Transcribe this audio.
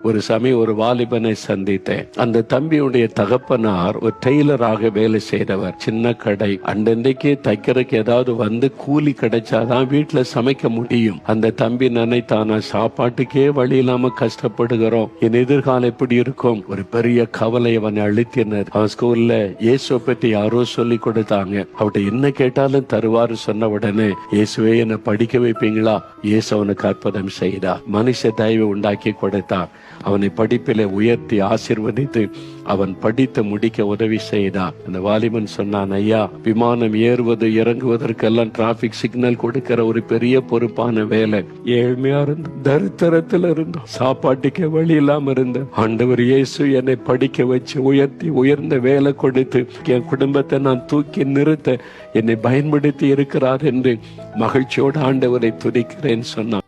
ஒரு சமயம் ஒரு வாலிபனை சந்தித்தேன். அந்த தம்பியுடைய தகப்பனார் ஒரு டெய்லராக வேலை செய்தவர். சின்ன கடை. அண்டன்றைக்கு தைக்கிறதுக்கு ஏதாவது வந்து கூலி கிடைச்சாதான் வீட்டுல சமைக்க முடியும். அந்த தம்பி நினைத்தானா சாப்பாட்டுக்கே வழி இல்லாம கஷ்டப்படுகிறோம். என் எதிர்காலம் எப்படி இருக்கும்? ஒரு பெரிய கவலை அவனை அழுத்தினர். அவன் ஸ்கூல்ல இயேசுவை பற்றி யாரோ சொல்லி கொடுத்தாங்க. அவட்ட என்ன கேட்டாலும் தருவாரு சொன்ன உடனே இயேசுவே என்னை படிக்க வைப்பீங்களா? இயேசு அவனுக்கு அற்புதம் செய்தா மனுஷ தயவை உண்டாக்கி கொடுத்தார் அவனை படிப்பில உயர்த்தி ஆசிர்வதித்து அவன் படித்து முடிக்க உதவி செய்தான். அந்த வாலிபன் சொன்னான் ஐயா விமானம் ஏறுவது இறங்குவதற்கெல்லாம் டிராபிக் சிக்னல் கொடுக்கிற ஒரு பெரிய பொறுப்பான வேலை. ஏழ்மையா இருந்த தரித்திரத்துல இருந்தோம் சாப்பாட்டுக்கே வழி இல்லாம இருந்த ஆண்டவர் இயேசு என்னை படிக்க வச்சு உயர்த்தி உயர்ந்த வேலை கொடுத்து என் குடும்பத்தை நான் தூக்கி நிறுத்த என்னை பயன்படுத்தி இருக்கிறார் என்று மகிழ்ச்சியோடு ஆண்டவரை துதிக்கிறேன் சொன்னான்.